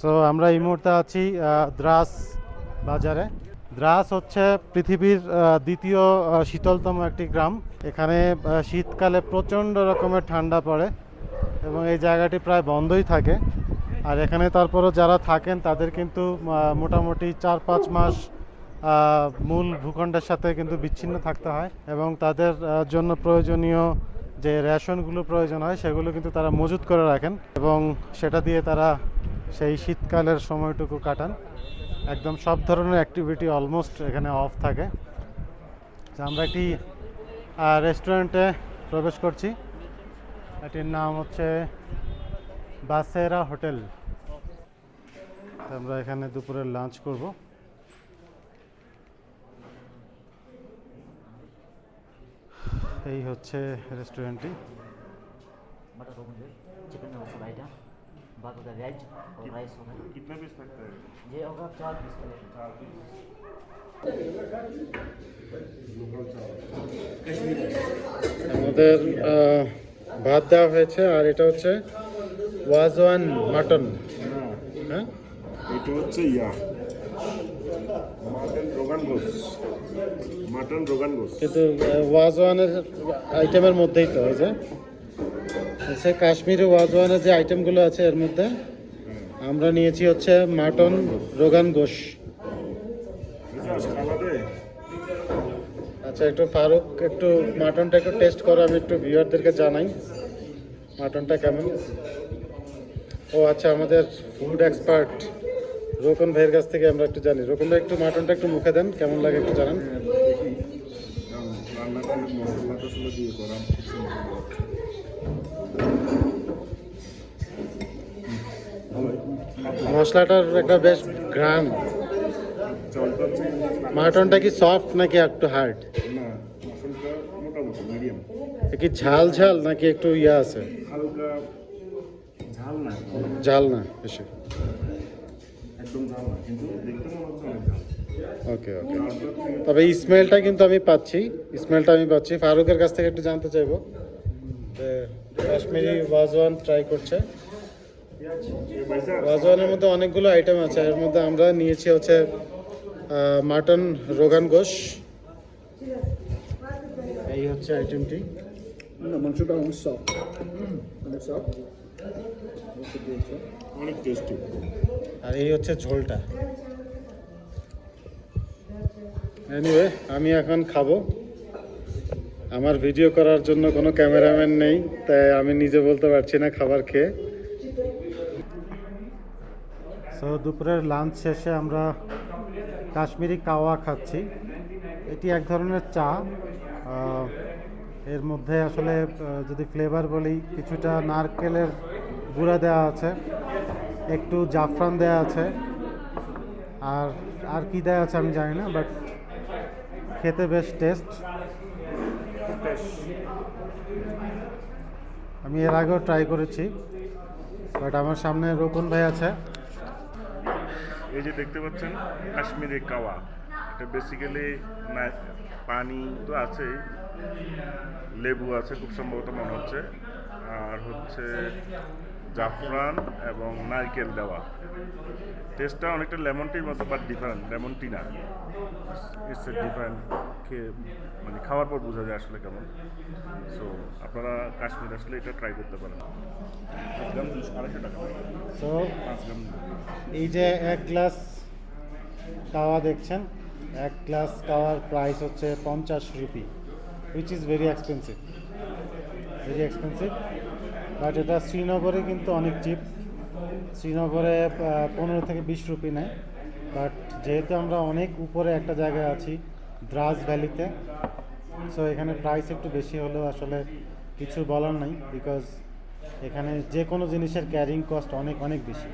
So আমরা এই মুহূর্তে আছি দ্রাস বাজারে। দ্রাস হচ্ছে পৃথিবীর দ্বিতীয় শীতলতম একটি গ্রাম। এখানে শীতকালে প্রচণ্ড রকমের ঠান্ডা পড়ে এবং এই জায়গাটি প্রায় বন্ধই থাকে। আর এখানে তারপরও যারা থাকেন, তাদের কিন্তু মোটামুটি চার পাঁচ মাস মূল ভূখণ্ডের সাথে কিন্তু বিচ্ছিন্ন থাকতে হয় এবং তাদের জন্য প্রয়োজনীয় যে রেশনগুলো প্রয়োজন হয়, সেগুলো কিন্তু তারা মজুত করে রাখেন এবং সেটা দিয়ে তারা সেই শীতকালের সময়টুকু কাটান। একদম সব ধরনের অ্যাক্টিভিটি অলমোস্ট এখানে অফ থাকে। আমরা একটি রেস্টুরেন্টে প্রবেশ করছি। এটির নাম হচ্ছে বাসেরা হোটেল। আমরা এখানে দুপুরের লাঞ্চ করব। এই হচ্ছে রেস্টুরেন্টটি मटर रोगन चिकन मसाला आइटम बाद होगा वेज और राइस होगा कितना पीस लगता है ये होगा चार पीस का चार पीस আমাদের আহ, ভাত দেওয়া হয়েছে আর এটা হচ্ছে ওয়াজওয়ান মাটন হ্যাঁ এটা হচ্ছে ইয়া মাটন রোগান গোস। গোস। কিন্তু ওয়াজওয়ানের আইটেমের মধ্যেই তো ওই যে। সে কাশ্মীরি ওয়াজওয়ানের যে আইটেমগুলো আছে এর মধ্যে আমরা নিয়েছি হচ্ছে মাটন রোগান গোশ। আলাদা আচ্ছা একটু ফারুক একটু মাটনটা একটু টেস্ট করো আমি একটু ভিউয়ারদেরকে জানাই মাটনটা কেমন। ও আচ্ছা আমাদের ফুড এক্সপার্ট রোকন ভাইয়ের কাছ থেকে আমরা একটু জানি। রোকন ভাই একটু মাটনটা একটু মুখে দেন কেমন লাগে একটু জানান। সুন্দর মশলাটার একটা বেশ গ্রাম মাটনটা কি সফট নাকি একটু হার্ড কি ঝাল ঝাল নাকি একটু ইয়া আছে? ঝাল না বেশি। ওকে ওকে। তবে স্মেলটা কিন্তু আমি পাচ্ছি স্মেলটা আমি পাচ্ছি। ফারুকের কাছ থেকে একটু জানতে চাইব। কাশ্মীরি ওয়াজওয়ান ট্রাই করছে। ওয়াজওয়ানের মধ্যে অনেকগুলো আইটেম আছে। এর মধ্যে আমরা নিয়েছি হচ্ছে মাটন রোগান গোশ। এই হচ্ছে আইটেমটি না মাংসটা অনেক সফট অনেক সফট অনেক টেস্টি আর এই হচ্ছে ঝোলটা। এনিওয়ে আমি এখন খাব। আমার ভিডিও করার জন্য কোনো ক্যামেরাম্যান নেই তাই আমি নিজে বলতে পারছি না খাবার খেয়ে। সো দুপুরের লাঞ্চ শেষে আমরা কাশ্মীরি কাওয়া খাচ্ছি। এটি এক ধরনের চা। এর মধ্যে আসলে যদি ফ্লেভার বলি, কিছুটা নারকেলের গুঁড়া দেওয়া আছে, একটু জাফরান দেওয়া আছে, আর আর কি দেওয়া আছে আমি জানি না বাট খেতে বেশ টেস্ট আমি এর আগেও ট্রাই করেছি বাট আমার সামনে রকুন ভাই আছে। এই যে দেখতে পাচ্ছেন, কাশ্মীরি কাওয়া। বেসিক্যালি পানি তো আছেই লেবু আছে খুব সম্ভবত মনে হচ্ছে। আর হচ্ছে জাফরান এবং নারকেল দেওয়া। টেস্টটা অনেকটা লেমন টির মতো বাট ডিফারেন্ট লেমন টি না। ইটস এ ডিফারেন্ট খেয়ে মানে খাওয়ার পর বোঝা যায় আসলে কেমন। সো আপনারা কাশ্মীর আসলে এটা ট্রাই করতে পারেন। সো এই যে এক গ্লাস কাওয়া দেখছেন এক গ্লাস কাওয়ার প্রাইস হচ্ছে পঞ্চাশ rupee which is very expensive very expensive but এটা শ্রীনগরে কিন্তু অনেক চিপ শ্রীনগরে পনেরো থেকে বিশ রুপি নেয় বাট যেহেতু আমরা অনেক উপরে একটা জায়গায় আছি দ্রাস ভ্যালিতে সো এখানে প্রাইস একটু বেশি হলেও আসলে কিছু বলার নাই বিকজ এখানে যে কোনো জিনিসের ক্যারিং কস্ট অনেক অনেক বেশি।